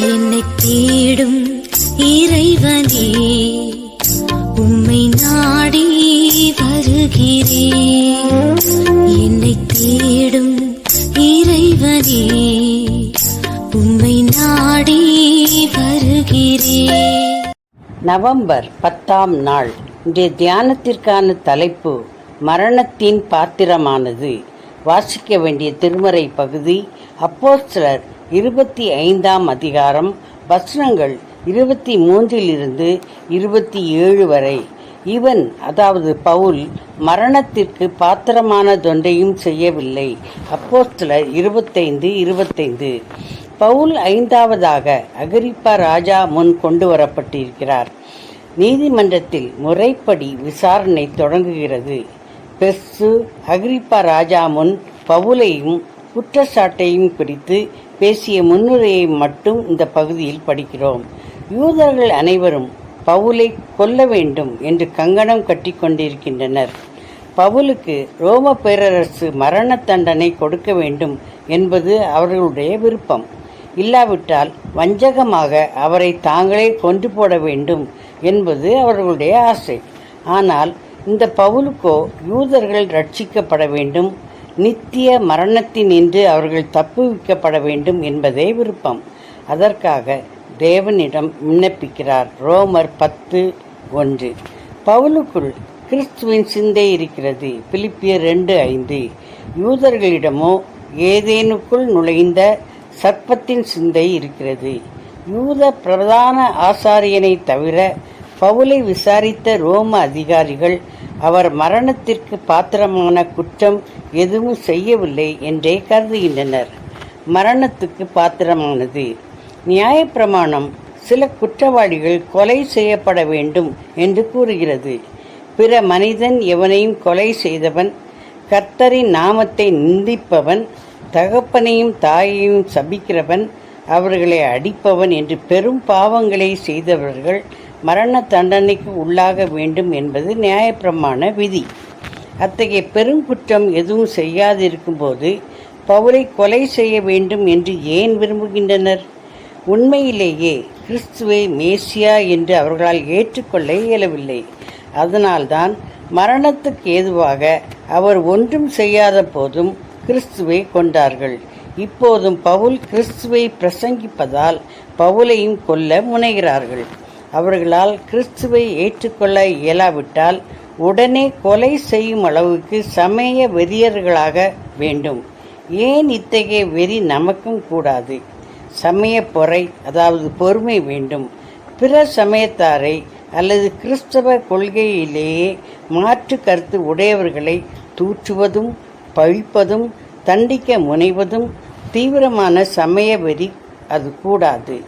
என்னை தேடும் இறைவனே உம்மை நாடி வருகிறேன் என்னை தேடும் இறைவனே உம்மை நாடி வருகிறேன் நவம்பர் பத்தாம் நாள். இன்றைய தியானத்திற்கான தலைப்பு மரணத்தின் பாத்திரமானது. வாசிக்க வேண்டிய திருமறை பகுதி அப்போஸ்தலர் இருபத்தி ஐந்தாம் அதிகாரம் வஸ்திரங்கள் இருபத்தி மூன்றிலிருந்து இருபத்தி ஏழு வரை. இவன் அதாவது பவுல் மரணத்திற்கு பாத்திரமான தொண்டையும் செய்யவில்லை. அப்போஸ்தலர் இருபத்தைந்து இருபத்தைந்து. பவுல் ஐந்தாவதாக அகிரிப்பா ராஜா முன் கொண்டு வரப்பட்டிருக்கிறார். நீதிமன்றத்தில் முறைப்படி விசாரணை தொடங்குகிறது. பெர்சு அகிரிப்பா ராஜா முன் பவுலையும் குற்றச்சாட்டையும் குறித்து பேசிய முன்னுரையை மட்டும் இந்த பகுதியில் படிக்கிறோம். யூதர்கள் அனைவரும் பவுலை கொல்ல வேண்டும் என்று கங்கணம் கட்டி கொண்டிருக்கின்றனர். பவுலுக்கு ரோம பேரரசு மரண தண்டனை கொடுக்க வேண்டும் என்பது அவர்களுடைய விருப்பம். இல்லாவிட்டால் வஞ்சகமாக அவரை தாங்களே கொன்று போட வேண்டும் என்பது அவர்களுடைய ஆசை. ஆனால் இந்த பவுலுக்கோ யூதர்கள் ரட்சிக்கப்பட வேண்டும் நித்திய மரணத்தினின்று அவர்கள் தப்புவிக்கப்பட வேண்டும் என்பதே விருப்பம். அதற்காக தேவனிடம் விண்ணப்பிக்கிறார். ரோமர் பத்து ஒன்று. பவுலுக்குள் கிறிஸ்துவின் சிந்தை இருக்கிறது. பிலிப்பியர் ரெண்டு ஐந்து. யூதர்களிடமோ ஏதேனுக்குள் நுழைந்த சர்ப்பத்தின் சிந்தை இருக்கிறது. யூத பிரதான ஆசாரியனை தவிர பவுலை விசாரித்த ரோம அதிகாரிகள் அவர் மரணத்திற்கு பாத்திரமான குற்றம் எதுவும் செய்யவில்லை என்றே கருதுகின்றனர். மரணத்துக்கு பாத்திரமானது. நியாயப்பிரமாணம் சில குற்றவாளிகள் கொலை செய்யப்பட வேண்டும் என்று கூறுகிறது. பிற மனிதன் எவனையும் கொலை செய்தவன் கர்த்தரின் நாமத்தை நிந்திப்பவன் தகப்பனையும் தாயையும் சபிக்கிறவன் அவர்களை அடிப்பவன் என்று பெரும் பாவங்களை செய்தவர்கள் மரண தண்டனைக்கு உள்ளாக வேண்டும் என்பது நியாயப்பிரமான விதி. அத்தகைய பெருங்குற்றம் எதுவும் செய்யாதிருக்கும்போது பவுலை கொலை செய்ய வேண்டும் என்று ஏன் விரும்புகின்றனர்? உண்மையிலேயே கிறிஸ்துவை மேசியா என்று அவர்களால் ஏற்றுக்கொள்ள இயலவில்லை. அதனால்தான் மரணத்துக்கு ஏதுவாக அவர் ஒன்றும் செய்யாத போதும் கிறிஸ்துவை கொண்டார்கள் இப்போதும் பவுல் கிறிஸ்துவை பிரசங்கிப்பதால் பவுலையும் கொல்ல முனைகிறார்கள். அவர்களால் கிறிஸ்துவை ஏற்றுக்கொள்ள இயலாவிட்டால் உடனே கொலை செய்யும் அளவுக்கு சமய வெறியர்களாக வேண்டும். ஏன் இத்தகைய வெறி நமக்கும் கூடாது? சமய பொறை அதாவது பொறுமை வேண்டும். பிற சமயத்தாரை அல்லது கிறிஸ்தவ கொள்கையிலேயே மாற்று கருத்து உடையவர்களை தூற்றுவதும் பழிப்பதும் தண்டிக்க முனைவதும் தீவிரமான சமய வெறி அது கூடாது.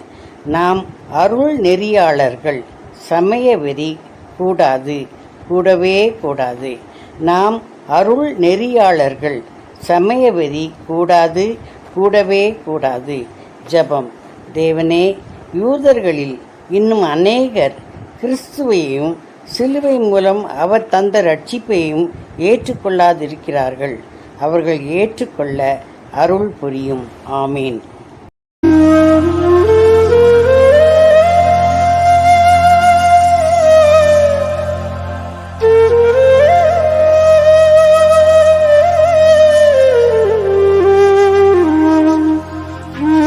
நாம் அருள் நெறியாளர்கள் சமய வெறி கூடாது கூடவே கூடாது. நாம் அருள் நெறியாளர்கள் சமய வெறி கூடாது கூடவே கூடாது. ஜபம். தேவனே யூதர்களில் இன்னும் அநேகர் கிறிஸ்துவையும் சிலுவை மூலம் அவர் தந்த ரட்சிப்பையும் ஏற்றுக்கொள்ளாதிருக்கிறார்கள். அவர்கள் ஏற்றுக்கொள்ள அருள் புரியும். ஆமீன்.